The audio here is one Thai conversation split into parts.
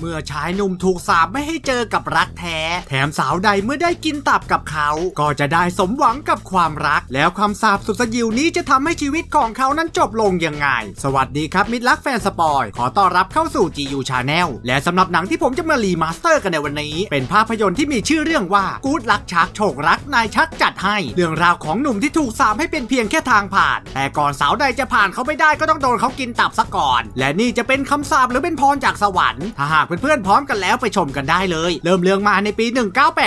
เมื่อชายหนุ่มถูกสาปไม่ให้เจอกับรักแท้ แถมสาวใดเมื่อได้กินตับกับเขา ก็จะได้สมหวังกับความรัก แล้วความสาปสุดสยิวนี้จะทำให้ชีวิตของเขานั้นจบลงยังไง สวัสดีครับ มิตรรักแฟนสปอย ขอต้อนรับเข้าสู่ GU Channel และสำหรับหนังที่ผมจะมารีมาสเตอร์กันในวันนี้ เป็นภาพยนตร์ที่มีชื่อเรื่องว่ากู๊ดลักชักโชครักนายชักจัดให้ เรื่องราวของหนุ่มที่ถูกสาปให้เป็นเพียงแค่ทางผ่าน แต่ก่อนสาวใดจะผ่านเขาไม่ได้ก็ต้องโดนเขากินตับซะก่อน และนี่จะเป็นคำสาปหรือเป็นพรจากสวรรค์ถ้าหากเพื่อนๆพร้อมกันแล้วไปชมกันได้เลย เริ่มเรื่องมาในปี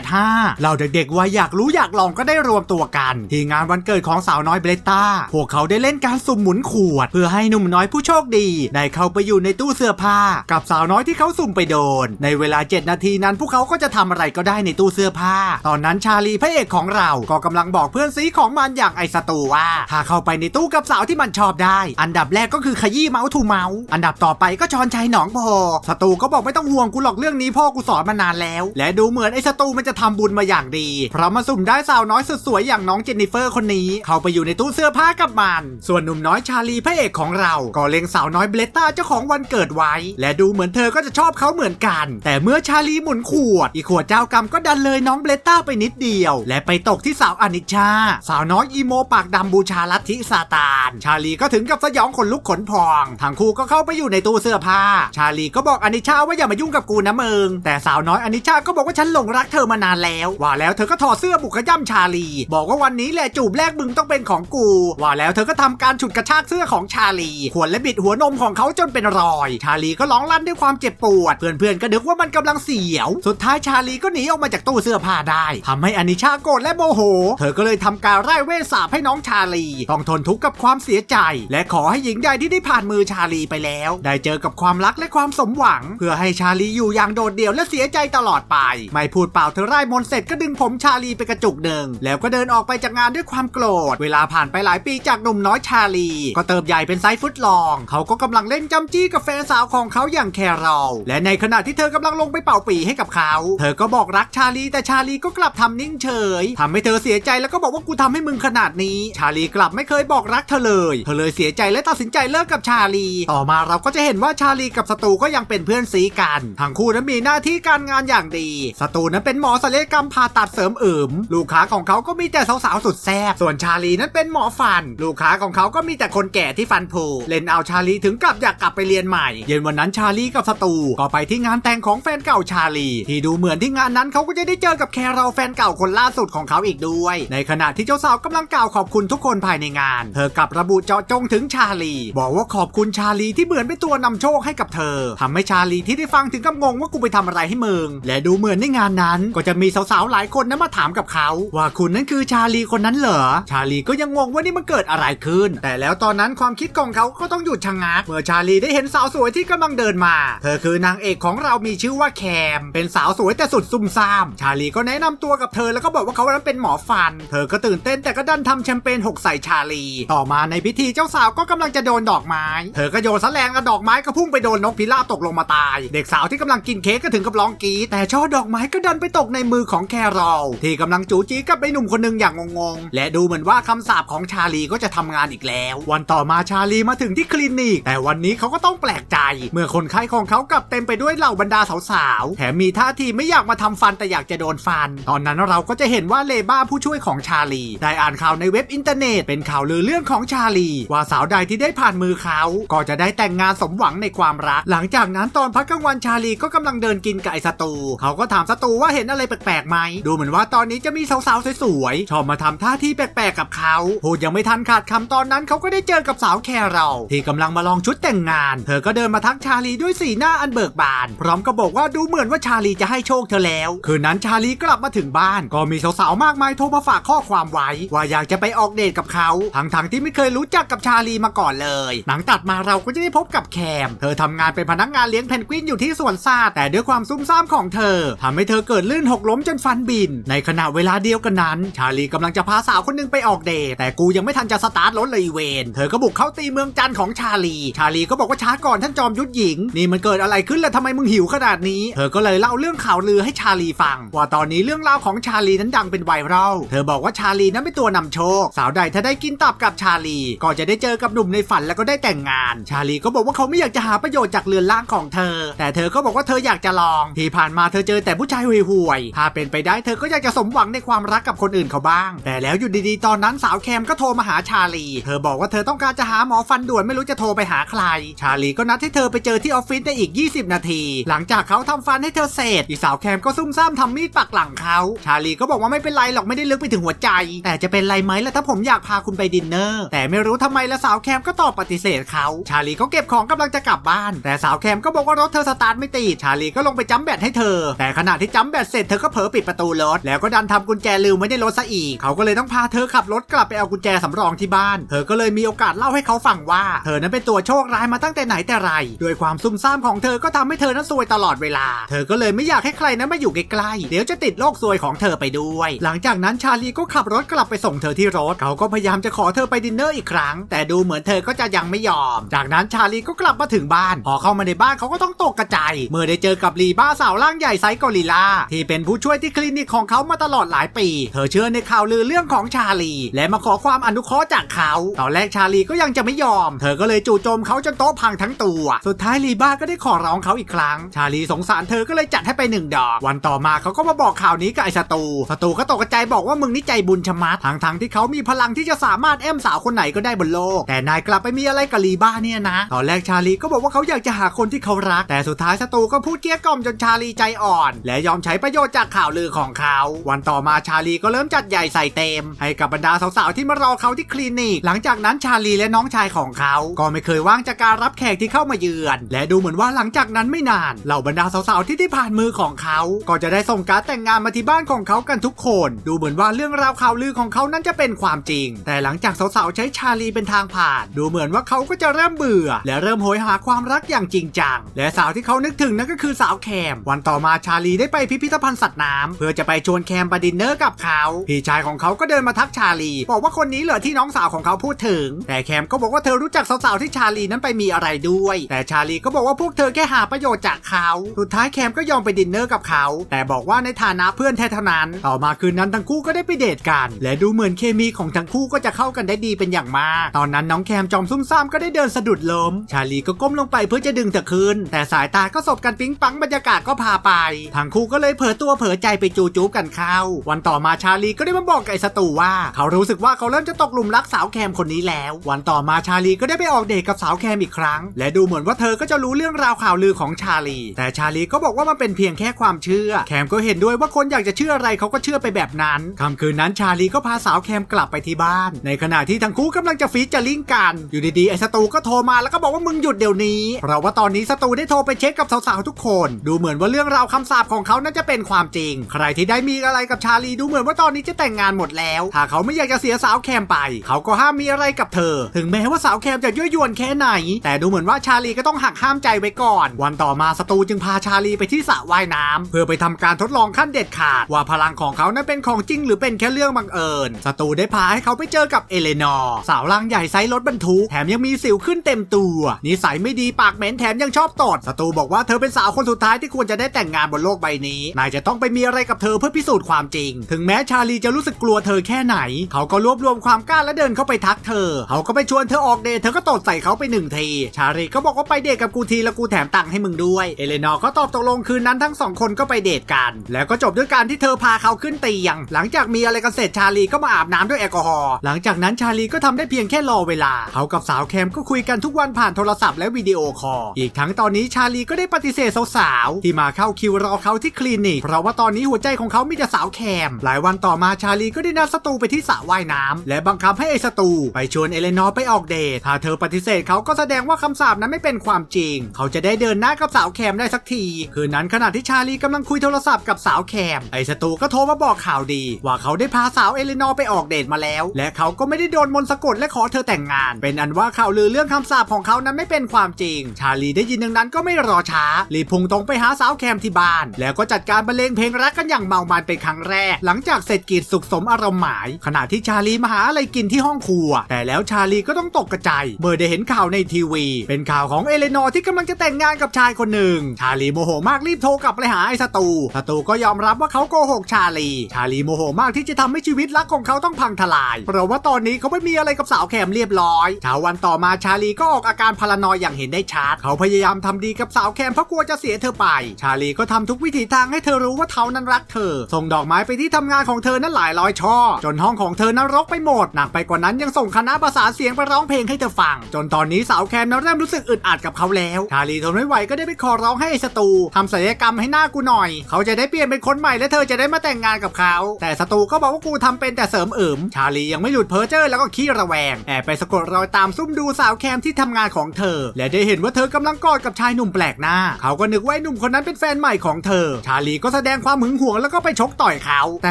1985 เราเด็กๆวัยอยากรู้อยากลองก็ได้รวมตัวกัน ที่งานวันเกิดของสาวน้อยเบลต้า พวกเขาได้เล่นการสุ่มหมุนขวด เพื่อให้หนุ่มน้อยผู้โชคดีได้เข้าไปอยู่ในตู้เสื้อผ้า กับสาวน้อยที่เขาสุ่มไปโดน ในเวลา 7 นาทีนั้นพวกเขาก็จะทำอะไรก็ได้ในตู้เสื้อผ้า ตอนนั้นชาลีพระเอกของเราก็กำลังบอกเพื่อนซีของมันอย่างไอสตูว่า ถ้าเข้าไปในตู้กับสาวที่มันชอบได้ อันดับแรกก็คือขยี้เมาส์ทูเมาส์อันดับต่อไปก็ชอนชัยหนองพอสตูก็บอกไม่ต้องห่วงกูหรอกเรื่องนี้พ่อกูสอนมานานแล้ว และดูเหมือนไอสตูมันจะทำบุญมาอย่างดี เพราะมาสุ่มได้สาวน้อยสุดสวยอย่างน้องเจนนิเฟอร์คนนี้ เข้าไปอยู่ในตู้เสื้อผ้ากับมัน ส่วนหนุ่มน้อยชาลีพระเอกของเรา ก็เล็งสาวน้อยเบลต้าเจ้าของวันเกิดไว้ และดูเหมือนเธอก็จะชอบเขาเหมือนกัน แต่เมื่อชาลีหมุนขวด อีขวดเจ้ากรรมก็ดันเลยน้องเบลต้าไปนิดเดียว และไปตกที่สาวอนิชา สาวน้อยอีโมปากดำบูชาลัทธิซาตาน ชาลีก็ถึงกับสยองขนลุกขนพอง ทั้งคู่ก็เข้าไปอยู่ในตู้เสื้อผ้า ชาลีก็บอกอนิชาว่าอย่ามายุ่งกับกูนะเมึงแต่สาวน้อยอนิชาก็บอกว่าฉันหลงรักเธอมานานแล้ว ว่าแล้วเธอก็ถอดเสื้อบุกขย่ำชาลี บอกว่าวันนี้แหละจูบแรกมึงต้องเป็นของกู ว่าแล้วเธอก็ทำการฉุดกระชากเสื้อของชาลีขวนและบิดหัวนมของเขาจนเป็นรอย ชาลีก็ร้องลั่นด้วยความเจ็บปวด เพื่อนๆก็นึกว่ามันกำลังเสียว สุดท้ายชาลีก็หนีออกมาจากตู้เสื้อผ้าได้ทำให้อนิชาโกรธและโมโห เธอก็เลยทำการไล่เวทสาปให้น้องชาลีต้องทนทุกข์กับความเสียใจ และขอให้หญิงใดที่ได้ผ่านมือชาลีไปแล้ว ได้เจอกับความรักและความสมหวัง เพื่อให้ชาลีอยู่อย่างโดดเดี่ยวและเสียใจตลอดไป ไม่พูดเปล่าเธอไล่มนเสร็จก็ดึงผมชาลีไปกระจุกหนึ่งแล้วก็เดินออกไปจากงานด้วยความโกรธ เวลาผ่านไปหลายปีจากหนุ่มน้อยชาลี ก็เติบใหญ่เป็นไซส์ฟุตลอง เขาก็กำลังเล่นจำจี้กับแฟนสาวของเขาอย่างแครอลและในขณะที่เธอกำลังลงไปเป่าปีให้กับเขา เธอก็บอกรักชาลีแต่ชาลีก็กลับทำนิ่งเฉยทำให้เธอเสียใจแล้วก็บอกว่ากูทำให้มึงขนาดนี้ ชาลีกลับไม่เคยบอกรักเธอเลยเธอเลยเสียใจและตัดสินใจเลิกกับชาลี ต่อมาเราก็จะเห็นว่าชาลีกับสตูก็ยังเป็นเพื่อนซีกันทั้งคู่นั้นมีหน้าที่การงานอย่างดีสตูนั้นเป็นหมอศัลยกรรมผ่าตัดเสริมเอึมลูกค้าของเขาก็มีแต่สาวๆสุดแซ่บส่วนชาลีนั้นเป็นหมอฟัน ลูกค้าของเขาก็มีแต่คนแก่ที่ฟันผุเล่นเอาชาลีถึงกับอยากกลับไปเรียนใหม่ เย็นวันนั้นชาลีกับสตูก็ไปที่งานแต่งของแฟนเก่าชาลี ที่ดูเหมือนที่งานนั้นเขาก็จะได้เจอกับแครอลแฟนเก่าคนล่าสุดของเขาอีกด้วย ในขณะที่เจ้าสาวกำลังกล่าวขอบคุณทุกคนภายในงาน เธอกลับระบุเจาะจงถึงชาลี บอกว่าขอบคุณชาลีที่เหมือนเป็นตัวนำโชคให้กับเธอทำให้ชาลีที่ได้ฟังถึงกับงงว่ากูไปทำอะไรให้มึง และดูเหมือนในงานนั้น ก็จะมีสาวๆหลายคนนั้นมาถามกับเขา ว่าคุณนั้นคือชาลีคนนั้นเหรอ ชาลีก็ยังงงว่านี่มันเกิดอะไรขึ้น แต่แล้วตอนนั้นความคิดของเขาก็ต้องหยุดชะงัก เมื่อชาลีได้เห็นสาวสวยที่กำลังเดินมา เธอคือนางเอกของเรามีชื่อว่าแคม เป็นสาวสวยแต่สุดซุ่มซ่าม ชาลีก็แนะนำตัวกับเธอแล้วก็บอกว่าเขานั้นเป็นหมอฟัน เธอก็ตื่นเต้นแต่ก็ดันทำแชมเปญหกใส่ชาลี ต่อมาในพิธีเจ้าสาวก็กำลังจะโดนดอกไม้ เธอก็โยนสแลงกับดอกไม้ก็พุ่งไปโดนนกพิราบตกลงมาตายเด็กสาวที่กำลังกินเค้กก็ถึงกับร้องกรีดแต่ช่อดอกไม้ก็ดันไปตกในมือของแครอลที่กำลังจูจีกับไอ้หนุ่มคนหนึงอย่างงงๆ และดูเหมือนว่าคำสาปของชาลีก็จะทำงานอีกแล้ว วันต่อมาชาลีมาถึงที่คลินิก แต่วันนี้เขาก็ต้องแปลกใจ เมื่อคนไข้ของเขากลับเต็มไปด้วยเหล่าบรรดาสาวๆแถมมีท่าทีไม่อยากมาทำฟันแต่อยากจะโดนฟัน ตอนนั้นเราก็จะเห็นว่าเลบ้าผู้ช่วยของชาลี ได้อ่านข่าวในเว็บอินเทอร์เน็ตเป็นข่าวลือเรื่องของชาลี ว่าสาวใดที่ได้ผ่านมือเขา ก็จะได้แต่งงานสมหวังในความรัก หลังจากนั้นตอนพักกลางวันชาลีก็กำลังเดินกินไกับไอสตูเขาก็ถามสตูว่าเห็นอะไรแปลกๆไหม ดูเหมือนว่าตอนนี้จะมีสาวๆสวยๆชอบมาทำท่าที่แปลกๆกับเขาพูดยังไม่ทันขาดคำตอนนั้นเขาก็ได้เจอกับสาวแครอลที่กำลังมาลองชุดแต่งงาน เธอก็เดินมาทักชาลีด้วยสีหน้าอันเบิกบาน พร้อมกับบอกว่าดูเหมือนว่าชาลีจะให้โชคเธอแล้ว คืนนั้นชาลีกลับมาถึงบ้าน ก็มีสาวๆมากมายโทรมาฝากข้อความไว้ ว่าอยากจะไปออกเดทกับเขาทั้งๆที่ไม่เคยรู้จักกับชาลีมาก่อนเลย หนังตัดมาเราก็จะได้พบกับแคม เธอทำงานเป็นพนักงานเลี้ยงเพนกวินอยู่ที่สวนซาดแต่ด้วยความซุ่มซ่ามของเธอทำให้เธอเกิดลื่นหกล้มจนฟันบิน ในขณะเวลาเดียวกันนั้น ชาลีกำลังจะพาสาวคนหนึงไปออกเดทแต่กูยังไม่ทันจะสตาร์ทรถเลยเวนเธอก็บุกเข้าตีเมืองจันของชาลี ชาลีก็บอกว่าช้าก่อนท่านจอมยุทธหญิง นี่มันเกิดอะไรขึ้นล่ะทำไมมึงหิวขนาดนี้ เธอก็เลยเล่าเรื่องข่าวลือให้ชาลีฟัง ว่าตอนนี้เรื่องราวของชาลีนั้นดังเป็นไวรัลเธอบอกว่าชาลีนั้นเป็นตัวนำโชค สาวใดถ้าได้กินตับกับชาลี ก็จะได้เจอกับหนุ่มในฝันแล้วก็ได้แต่งงาน ชาลีก็บอกว่าเขาไม่อยากจะหาประโยชน์จากเรือนร่างของเธอแต่เธอก็บอกว่าเธออยากจะลอง ที่ผ่านมาเธอเจอแต่ผู้ชายห่วยๆถ้าเป็นไปได้เธอก็อยากจะสมหวังในความรักกับคนอื่นเขาบ้าง แต่แล้วอยู่ดีๆ ตอนนั้นสาวแคมก็โทรมาหาชาลี เธอบอกว่าเธอต้องการจะหาหมอฟันด่วนไม่รู้จะโทรไปหาใคร ชาลีก็นัดให้เธอไปเจอที่ออฟฟิศได้อีก 20 นาที หลังจากเขาทำฟันให้เธอเสร็จอีสาวแคมก็ซุ่มซ่ามทำมีดปักหลังเขาชาลีก็บอกว่าไม่เป็นไรหรอกไม่ได้ลึกไปถึงหัวใจ แต่จะเป็นไรไหมล่ะถ้าผมอยากพาคุณไปดินเนอร์ แต่ไม่รู้ทำไมละสาวแคมก็ตอบปฏิเสธเขา ชาลีก็เก็บของกำลังจะกลับบ้าน แต่สาวแคมก็บอกว่ารถเธอสตาร์ทไม่ติดชาลีก็ลงไปจัมแบตให้เธอ แต่ขณะที่จัมแบตเสร็จเธอก็เผลอปิดประตูรถ แล้วก็ดันทำกุญแจลืมไว้ในรถซะอีก เขาก็เลยต้องพาเธอขับรถกลับไปเอากุญแจสำรองที่บ้าน เธอก็เลยมีโอกาสเล่าให้เขาฟังว่า เธอนั้นเป็นตัวโชคร้ายมาตั้งแต่ไหนแต่ไรด้วยความซุ่มซ่ามของเธอก็ทำให้เธอนั้นซวยตลอดเวลา เธอก็เลยไม่อยากให้ใครนั้นมาอยู่ใกล้ๆเดี๋ยวจะติดโรคซวยของเธอไปด้วย หลังจากนั้นชาลีก็ขับรถกลับไปส่งเธอที่รถ เขาก็พยายามจะขอเธอไปดินเนอร์อีกครั้ง แต่ดูเหมือนเธอก็จะยังไม่ยอม จากนั้นชาลีก็กลับมาถึงบ้าน พอเข้ามาในบ้านเขาก็ต้องตกกระจาย เมื่อได้เจอกับลีบ้าสาวร่างใหญ่ไซส์กอริลาที่เป็นผู้ช่วยที่คลินิกของเขามาตลอดหลายปี เธอเชื่อในข่าวลือเรื่องของชาลี และมาขอความอนุเคราะห์จากเขา ตอนแรกชาลีก็ยังจะไม่ยอม เธอก็เลยจู่โจมเขาจนโต๊ะพังทั้งตัว สุดท้ายลีบ้าก็ได้ขอร้องเขาอีกครั้ง ชาลีสงสารเธอก็เลยจัดให้ไปหนึ่งดอก วันต่อมาเขาก็มาบอกข่าวนี้กับไอ้ศัตรูศัตรูก็ตกใจบอกว่ามึงนี่ใจบุญชะมัดทั้งทั้งที่เขามีพลังที่จะสามารถแอมสาวคนไหนก็ได้บนโลก แต่นายกลับไปมีอะไรกับลีบ้าเนี่ยนะ ตอนแรกชาลีก็บอกว่าเขาอยากจะหาคนที่เขารัก แต่สุดท้ายศัตรูก็พูดเกลี้ยกล่อมจนชาลีใจอ่อน และยอมใช้ประโยชน์จากข่าวลือของเขา วันต่อมาชาลีก็เริ่มจัดใหญ่ใส่เต็ม ให้กับบรรดาสาวๆที่มารอเขาที่คลินิก หลังจากนั้นชาลีและน้องชายของเขา ก็ไม่เคยว่างจากการรับแขกที่เข้ามาเยือน และดูเหมือนว่าหลังจากนั้นไม่นาน เหล่าบรรดาสาวๆที่ที่ผ่านมือของเขา ก็จะได้ส่งการดแต่งงานมาที่บ้านของเขากันทุกคน ดูเหมือนว่าเรื่องราวข่าวลือของเขานั้นจะเป็นความจริง แต่หลังจากสาวๆใช้ชาลีเป็นทางผ่าน ดูเหมือนว่าเขาก็จะเริ่มเบื่อ และเริ่มโหยหาความรักอย่างจริงจัง และสาวที่เขานึกถึงนั่นก็คือสาวแคม วันต่อมาชาลีได้ไปพิพิธภัณฑ์สัตว์น้ำเพื่อจะไปชวนแคมไปดินเนอร์กับเขา พี่ชายของเขาก็เดินมาทักชาลี บอกว่าคนนี้เหรอที่น้องสาวของเขาพูดถึง แต่แคมก็บอกว่าเธอรู้จักสาวๆที่ชาลีนั้นไปมีอะไรด้วย แต่ชาลีก็บอกว่าพวกเธอแค่หาประโยชน์จากเขา สุดท้ายแคมก็ยอมไปดินเนอร์กับเขา แต่บอกว่าในฐานะเพื่อนแท้เท่านั้น ต่อมาคืนนั้นทั้งคู่ก็ได้ไปเดทกัน และดูเหมือนเคมีของทั้งคู่ก็จะเข้ากันได้ดีเป็นอย่างมาก ตอนนั้นน้องแคมจอมซุ่มซ่ามก็ได้เดินสะดุดล้ม ชาลีก็ก้มลงไปเพื่อจะดึงเธอคืนแต่สายตาก็สบกันปิ๊งปังบรรยากาศก็พาไปทั้งคู่ก็เลยเผลอตัวเผลอใจไปจูจูบกันเข้า วันต่อมาชาลีก็ได้มาบอกกับไอ้สตูว่า เขารู้สึกว่าเขาเริ่มจะตกหลุมรักสาวแคมคนนี้แล้ว วันต่อมาชาลีก็ได้ไปออกเดทกับสาวแคมอีกครั้ง และดูเหมือนว่าเธอก็จะรู้เรื่องราวข่าวลือของชาลี แต่ชาลีก็บอกว่ามันเป็นเพียงแค่ความเชื่อ แคมก็เห็นด้วยว่าคนอยากจะเชื่ออะไรเขาก็เชื่อไปแบบนั้นค่ำคืนนั้นชาลีก็พาสาวแคมกลับไปที่บ้าน ในขณะที่ทั้งคู่กำลังจะฟีจอริ่งกัน อยู่ดีๆไอ้สตูก็โทรมาแล้วก็บอกว่ามึงหยุดเดี๋ยวนี้เพราะว่าตอนนี้สตูได้โทรไปเช็คกับสาวๆทุกคน ดูเหมือนว่าเรื่องราวคำสาปของเขาน่าจะเป็นความจริง ใครที่ได้มีอะไรกับชาลีดูเหมือนว่าตอนนี้จะแต่งงานหมดแล้ว ถ้าเขาไม่อยากจะเสียสาวแคมไป เขาก็ห้ามมีอะไรกับเธอ ถึงแม้ว่าสาวแคมจะยั่วยวนแค่ไหน แต่ดูเหมือนว่าชาลีก็ต้องหักห้ามใจไว้ก่อน วันต่อมาสตูจึงพาชาลีไปที่สระว่ายน้ำเพื่อไปทำการทดลองขั้นเด็ดขาด ว่าพลังของเขานั้นเป็นของจริงหรือเป็นแค่เรื่องบังเอิญสตูได้พาให้เขาไปเจอกับเอเลนอร์สาวร่างใหญ่ไซส์รถบรรทุกแถมยังมีสิวขึ้นเต็มตัวนิสัยไม่ดีปากเหม็นแถมยังชอบตดตูบอกว่าเธอเป็นสาวคนสุดท้ายที่ควรจะได้แต่งงานบนโลกใบนี้ นายจะต้องไปมีอะไรกับเธอเพื่อพิสูจน์ความจริง ถึงแม้ชาลีจะรู้สึกกลัวเธอแค่ไหน เขาก็รวบรวมความกล้าและเดินเข้าไปทักเธอ เขาก็ไปชวนเธอออกเดทเธอก็ตดใส่เขาไปหนึ่งที ชาลีก็บอกว่าไปเดทกับกูทีแล้วกูแถมตังค์ให้มึงด้วย เอเลนอร์ก็ตอบตกลงคืนนั้นทั้งสองคนก็ไปเดทกัน แล้วก็จบด้วยการที่เธอพาเขาขึ้นเตียง หลังจากมีอะไรกันเสร็จชาลีก็มาอาบน้ำด้วยแอลกอฮอล์ หลังจากนั้นชาลีก็ทำได้เพียงแค่รอเวลา เขากับสาวแคมก็คุยกันทุกวันผ่านโทรศัพท์และวิดีโอคอล อีกทั้งตอนนี้ชาลีก็ได้ปฏิเสธสาวๆที่มาเข้าคิวรอเขาที่คลินิก เพราะว่าตอนนี้หัวใจของเขามีแต่สาวแคม หลายวันต่อมาชาลีก็ได้นัดสตูไปที่สระว่ายน้ำและบังคับให้ไอ้สตูไปชวนเอเลนอร์ไปออกเดท ถ้าเธอปฏิเสธเขาก็แสดงว่าคำสาปนั้นไม่เป็นความจริง เขาจะได้เดินหน้ากับสาวแคมได้สักที คืนนั้นขณะที่ชาลีกำลังคุยโทรศัพท์กับสาวแคม ไอ้สตูก็โทรมาบอกข่าวดี ว่าเขาได้พาสาวเอเลนอร์ไปออกเดทมาแล้ว และเขาก็ไม่ได้โดนมนต์สะกดและขอเธอแต่งงาน เป็นอันว่าข่าวลือเรื่องคำสาปของเขานั้นไม่เป็นความจริง ชาลีได้ยินดังนั้นก็ไม่รอช้ารีพุ่งตรงไปหาสาวแคมที่บ้าน แล้วก็จัดการบรรเลงเพลงรักกันอย่างเมามันเป็นครั้งแรก หลังจากเสร็จกิจสุขสมอารมณ์หมาย ขณะที่ชาลีมาหาอะไรกินที่ห้องครัว แต่แล้วชาลีก็ต้องตกกระจายเมื่อได้เห็นข่าวในทีวี เป็นข่าวของเอเลนอร์ที่กำลังจะแต่งงานกับชายคนหนึ่ง ชาลีโมโหมากรีบโทรกลับไปหาไอ้สตูสตูก็ยอมรับว่าเขาโกหกชาลี ชาลีโมโหมากที่จะทำให้ชีวิตรักของเขาต้องพังทลาย เพราะว่าตอนนี้เขาไม่มีอะไรกับสาวแคมเรียบร้อยเช้าวันต่อมาชาลีก็ออกอาการพารานอยอย่างเห็นได้ชัดเขาพยายามทำดีกับกับสาวแคมเพราะกลัวจะเสียเธอไป ชาลีก็ทำทุกวิถีทางให้เธอรู้ว่าเขานั้นรักเธอ ส่งดอกไม้ไปที่ทำงานของเธอนั้นหลายร้อยช่อ จนห้องของเธอนั้นรกไปหมด หนักไปกว่านั้นยังส่งคณะประสานเสียงไปร้องเพลงให้เธอฟัง จนตอนนี้สาวแคมนั้นเริ่มรู้สึกอึดอัดกับเขาแล้ว ชาลีทนไม่ไหวก็ได้ไปขอร้องให้ไอ้สตูทำศัลยกรรมให้หน้ากูหน่อย เขาจะได้เปลี่ยนเป็นคนใหม่และเธอจะได้มาแต่งงานกับเขา แต่สตูก็บอกว่ากูทำเป็นแต่เสริมเอิมชาลียังไม่หยุดเพ้อเจ้อแล้วก็ขี้ระแวง แอบไปสะกดรอยตามซุ่มดูสาวแคมที่ทำงานของเธอ และได้เห็นว่าเธอกำลังกอดกับชายหนุ่มปลกหน้า เขาก็นึกว่าไอ้หนุ่มคนนั้นเป็นแฟนใหม่ของเธอ ชาลีก็แสดงความหึงหวงแล้วก็ไปชกต่อยเขา แต่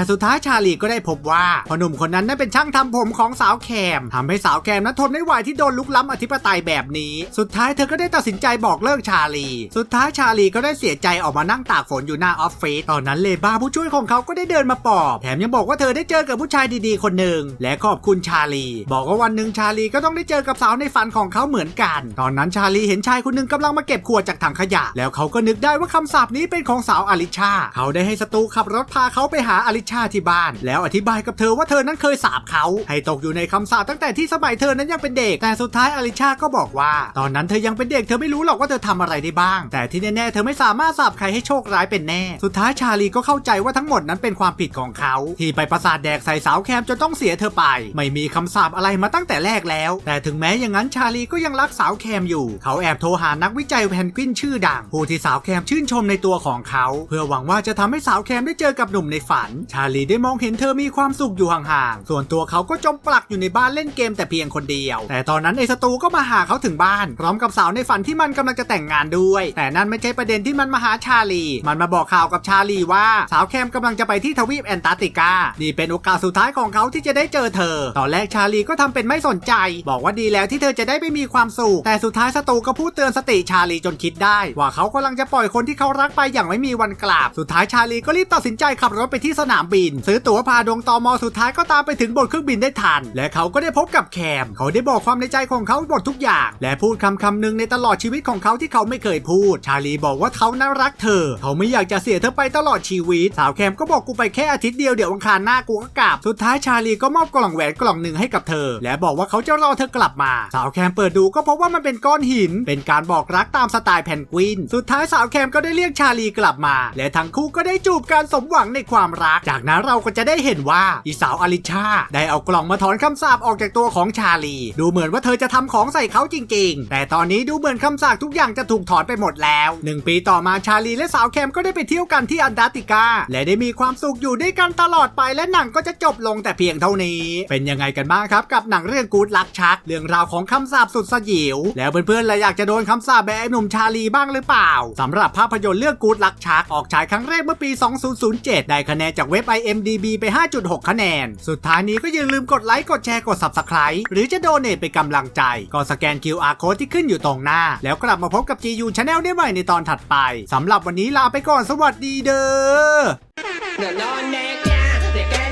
สุดท้ายชาลีก็ได้พบว่าพอหนุ่มคนนั้นนั้นเป็นช่างทำผมของสาวแคมทำให้สาวแคมนั้นทนไม่ไหวที่โดนลุกล้ำอธิปไตยแบบนี้ สุดท้ายเธอก็ได้ตัดสินใจบอกเลิกชาลี สุดท้ายชาลีก็ได้เสียใจออกมานั่งตากฝนอยู่หน้าออฟฟิศตอนนั้นเลบ้าผู้ช่วยของเขาก็ได้เดินมาปอบแถมยังบอกว่าเธอได้เจอกับผู้ชายดีๆ คนหนึ่งและขอบคุณชาลี บอกว่าวันหนึ่งชาลีก็ต้องได้เจอกับสาวในฝันของเขาเหมือนกัน ตอนนั้นชาลีเห็นชายคนหนึ่งกำลังมาเก็บขวดจากถังขยะ แล้วเขาก็นึกได้ว่าคำสาปนี้เป็นของสาวอลิชา เขาได้ให้สตูขับรถพาเขาไปหาอลิชาที่บ้าน แล้วอธิบายกับเธอว่าเธอนั้นเคยสาปเขาให้ตกอยู่ในคำสาปตั้งแต่ที่สมัยเธอนั้นยังเป็นเด็ก แต่สุดท้ายอลิชาก็บอกว่า ตอนนั้นเธอยังเป็นเด็กเธอไม่รู้หรอกว่าเธอทำอะไรได้บ้าง แต่ที่แน่ๆเธอไม่สามารถสาปใครให้โชคร้ายเป็นแน่ สุดท้ายชาลีก็เข้าใจว่าทั้งหมดนั้นเป็นความผิดของเขา ที่ไปประสาทแดกใส่สาวแคมจนต้องเสียเธอไป ไม่มีคำสาปอะไรมาตั้งแต่แรกแล้ว แต่ถึงแม้อย่างนั้นชาลีก็ยังรักสาวแคมอยู่ เขาแอบโทรหานักวิจัยแพนกวินชื่อดัง ผู้ที่สาวแคมชื่นชมในตัวของเขา เพื่อหวังว่าจะทำให้สาวแคมได้เจอกับหนุ่มในฝัน ชาลีได้มองเห็นเธอมีความสุขอยู่ห่างๆ ส่วนตัวเขาก็จมปลักอยู่ในบ้านเล่นเกมแต่เพียงคนเดียว แต่ตอนนั้นไอ้ศัตรูก็มาหาเขาถึงบ้าน พร้อมกับสาวในฝันที่มันกำลังจะแต่งงานด้วย แต่นั่นไม่ใช่ประเด็นที่มันมาหาชาลี มันมาบอกข่าวกับชาลีว่าสาวแคมกำลังจะไปที่ทวีปแอนตาร์กติกา นี่เป็นโอกาสสุดท้ายของเขาที่จะได้เจอเธอ ตอนแรกชาลีก็ทำเป็นไม่สนใจ บอกว่าดีแล้วที่เธอจะได้ไม่มีความสุข แต่สุดท้ายศัตรูก็พูดเตือนสติชาลีจนคิดได้ ว่าเขากำลังจะปล่อยคนที่เขารักไปอย่างไม่มีวันกลับ สุดท้ายชาลีก็รีบตัดสินใจขับรถไปที่สนามบิน ซื้อตั๋วพาดวงตอมอสุดท้ายก็ตามไปถึงบนเครื่องบินได้ทัน และเขาก็ได้พบกับแคม เขาได้บอกความในใจของเขาหมดทุกอย่าง และพูดคำคำหนึ่งในตลอดชีวิตของเขาที่เขาไม่เคยพูด ชาลีบอกว่าเขานั้นรักเธอ เขาไม่อยากจะเสียเธอไปตลอดชีวิต สาวแคมก็บอกกูไปแค่อาทิตย์เดียวเดี๋ยวอังคารหน้ากูก็กลับ สุดท้ายชาลีก็มอบกล่องแหวนกล่องหนึ่งให้กับเธอ และบอกว่าเขาจะรอเธอกลับมา สาวแคมเปิดดูก็พบว่ามันเป็นก้อนหิน เป็นการบอกรักตามสไตล์แพนกวิน สุดท้ายสาวแคมก็ได้เรียกชาลีกลับมา และทั้งคู่ก็ได้จูบการสมหวังในความรัก จากนั้นเราก็จะได้เห็นว่าอีสาวอลิชา ได้เอากล่องมาถอนคำสาปออกจากตัวของชาลี ดูเหมือนว่าเธอจะทำของใส่เขาจริง ๆ แต่ตอนนี้ดูเหมือนคำสาปทุกอย่างจะถูกถอนไปหมดแล้วหนึ่งปีต่อมาชาลีและสาวแคมก็ได้ไปเที่ยวกันที่อันตาติกา และได้มีความสุขอยู่ด้วยกันตลอดไปและหนังก็จะจบลงแต่เพียงเท่านี้ เป็นยังไงกันบ้างครับกับหนังเรื่องกูดลักชัก เรื่องราวของคำสาปสุดสยิวแล้วเพื่อนๆล่ะอยากจะโดนคำสาปแบบหนุ่มชาลีบ้างหรือเปล่าสำหรับภาพยนตร์เรื่องกูดลักชักออกฉายครั้งแรกเมื่อปี 2007 ได้คะแนนจากเว็บ IMDB ไป 5.6 คะแนน สุดท้ายนี้ก็อย่าลืมกดไลค์กดแชร์กด Subscribe หรือจะโดเนทเป็นกำลังใจ ก็สแกน QR Code ที่ขึ้นอยู่ตรงหน้า แล้วกลับมาพบกับ GU Channel ได้ใหม่ในตอนถัดไปสำหรับวันนี้ลาไปก่อนสวัสดีเด้อ